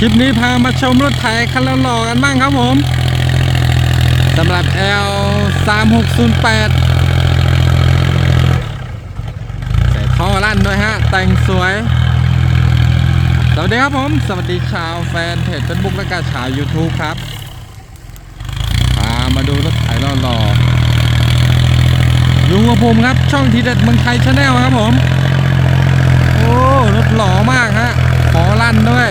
คลิปนี้พามาชมรถไถคันละหล่อกันบ้างครับผมสำหรับ L 3 6 0 8 ใส่ท่อลั่นด้วยฮะ แต่งสวย สวัสดีครับผม สวัสดีชาวแฟนเพจเฟซบุ๊กและก็ชาว YouTube ครับ พามาดูรถไถหล่อๆอยู่กับผมครับ ช่องทีเด็ดเมืองไทยชาแนลครับผม โอ้ รถหล่อมากฮะขอลั่นด้วย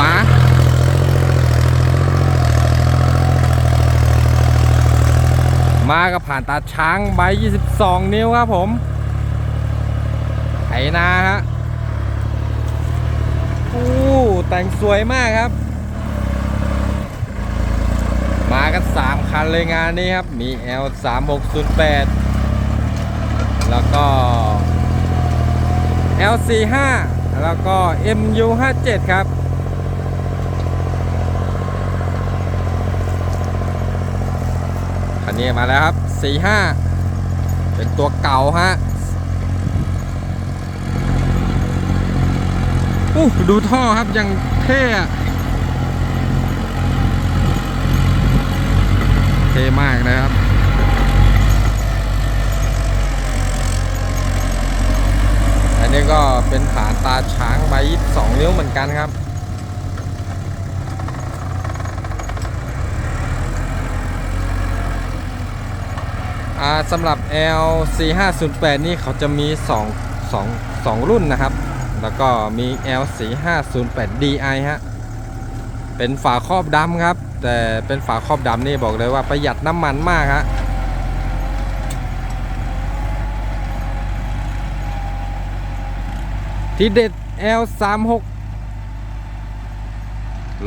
ป๋ามากับผ่านตาช้างใบ 22 นิ้วครับผมไถนาฮะโอ้แต่งสวยมากครับ มากัน 3 คันเลยงานนี้ครับ มี L 3 6 0 8 แล้วก็ L 4 5 แล้วก็ MU 5 7 ครับ คันนี้มาแล้วครับ45เป็นตัวเก่าฮะอู้ดูท่อครับยังเท่เท่มากนะครับอันนี้ก็เป็นฐานตาช้างใบ22นิ้วเหมือนกันครับ สำหรับ L 4 5 0 8 นี่เขาจะมี 2 2 2 รุ่นนะครับ แล้วก็มี L 4 5 0 8 DI ฮะ เป็นฝาครอบดำครับ แต่เป็นฝาครอบดำนี่บอกเลยว่าประหยัดน้ำมันมากฮะทีเด็ด L 3 6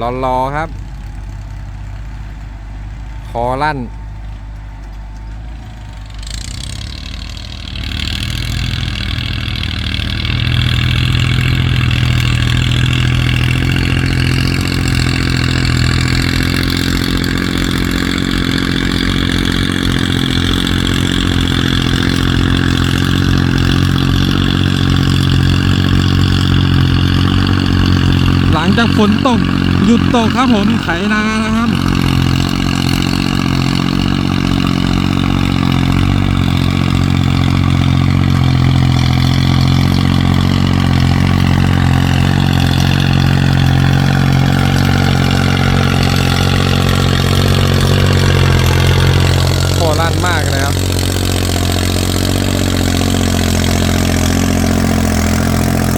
รอรอๆครับ คอลั่น งจากฝนตกหยุดตกครับผมไถนานะครับโคลั่นมากเลยครับ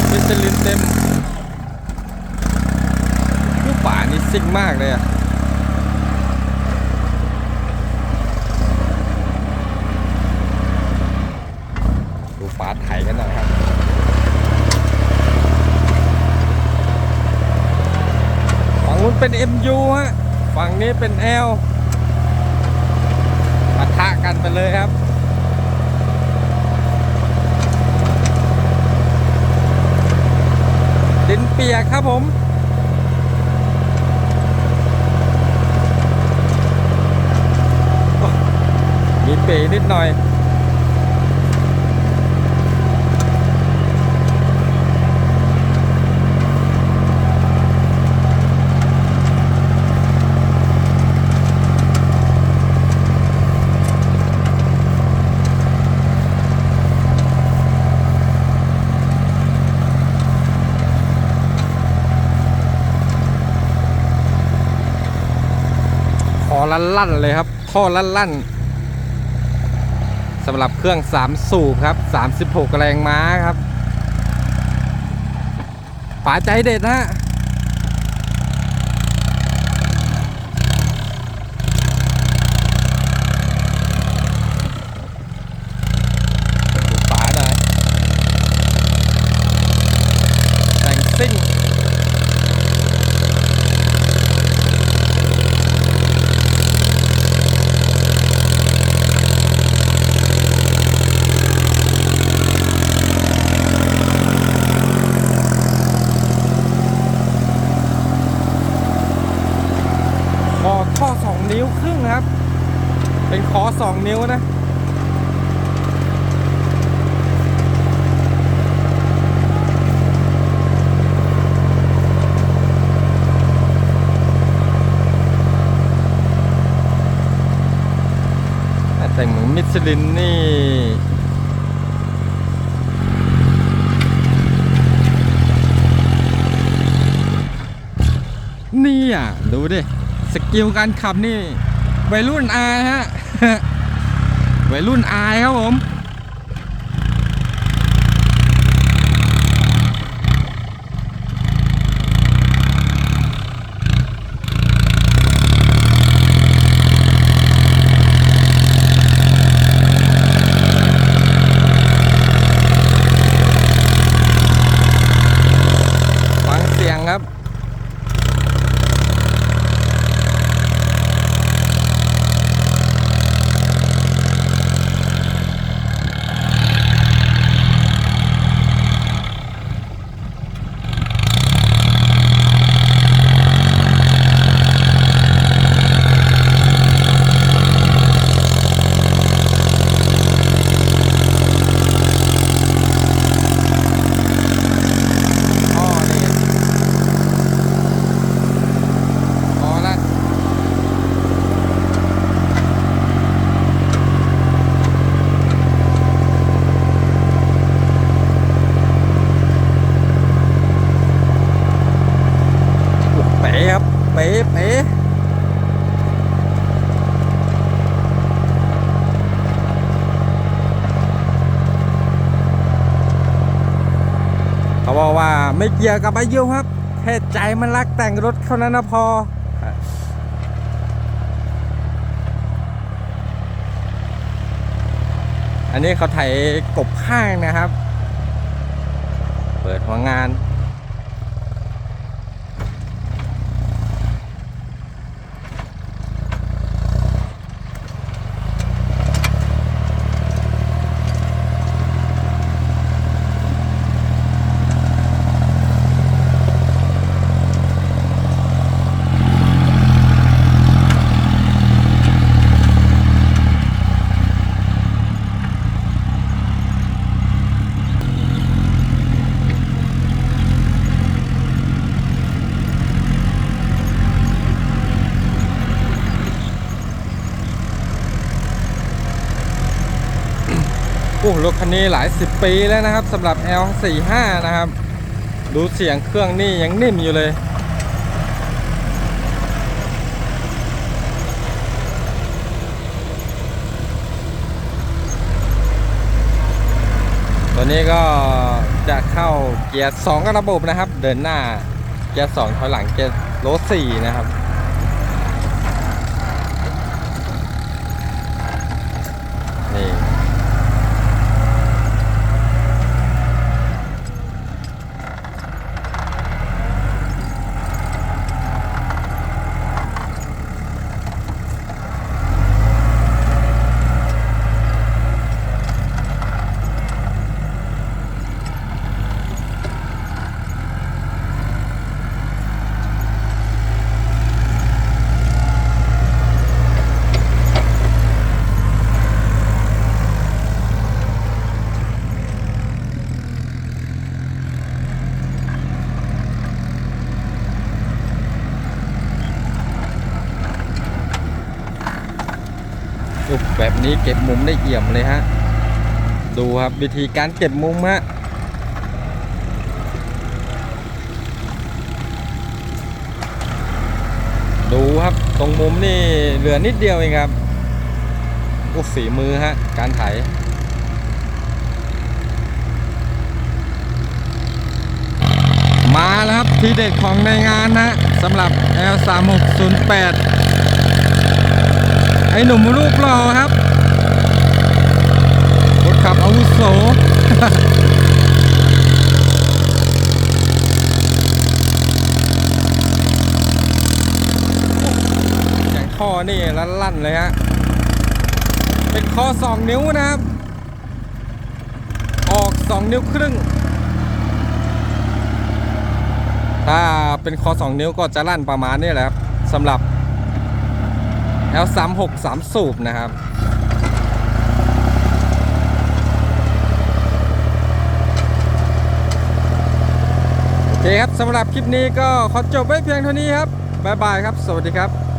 มิชลินเต็ม ผู้ป่านี่ซิ่ง มากเลยอะดูป่าไถกันหน่อยครับฝั่งนู้นเป็น MU ฮะฝั่งนี้เป็น L ปะทะกันไปเลยครับดินเปียกครับผม มีเป๋นิดหน่อยคอลั่นลั่นๆเลยครับท่อลั่นๆ สำหรับเครื่อง 3 สูบครับ 36 แรงม้าครับป๋าใจเด็ดฮะ เป็นคอสองนิ้วนะแต่งเหมือนมิชลินนี่นี่อะ ดูดิ สกิลการขับนี่ วัยรุ่นอายฮะวัยรุ่นอายครับผม ฟังเสียงครับ อ๋อนี่พอละโอ้เป๋ครับ เป๋เป๋เขาบอกว่า ไม่เกี่ยวกับอายุครับ แค่ใจมันรักแต่งรถเท่านั้นนะพอ อันนี้เขาไถกบข้างนะครับ เปิดหัวงาน โอ้รถคันนี้หลายสิบปีแล้วนะครับสำหรับ L45 นะครับ ดูเสียงเครื่องนี่ยังนิ่มอยู่เลย ตัวนี้ก็จะเข้าเกียร์2กับระบบนะครับ เดินหน้าเกียร์2ถอยหลังเกียร์โล4นะครับ นี่ อุ๊ยแบบนี้เก็บมุมได้เอี่ยมเลยฮะ ดูครับวิธีการเก็บมุมฮะดูครับตรงมุมนี่เหลือนิดเดียวเองครับโอ้ฝีมือฮะ การไถมาแล้วครับ ทีเด็ดของในงานนะสำหรับ L3608 ไอ้หนุ่มรูปหล่อครับรถขับอาวุโสอย่างข้อนี่ลั่นๆเลยฮะ เป็นข้อ2นิ้วนะครับ ออก2นิ้วครึ่ง ถ้าเป็นคอ2นิ้วก็จะลั่นประมาณนี้แหละครับสำหรับ L36 3สูบนะครับ โอเคครับสำหรับคลิปนี้ก็ขอจบไว้เพียงเท่านี้ครับ บ๊ายบายครับ สวัสดีครับ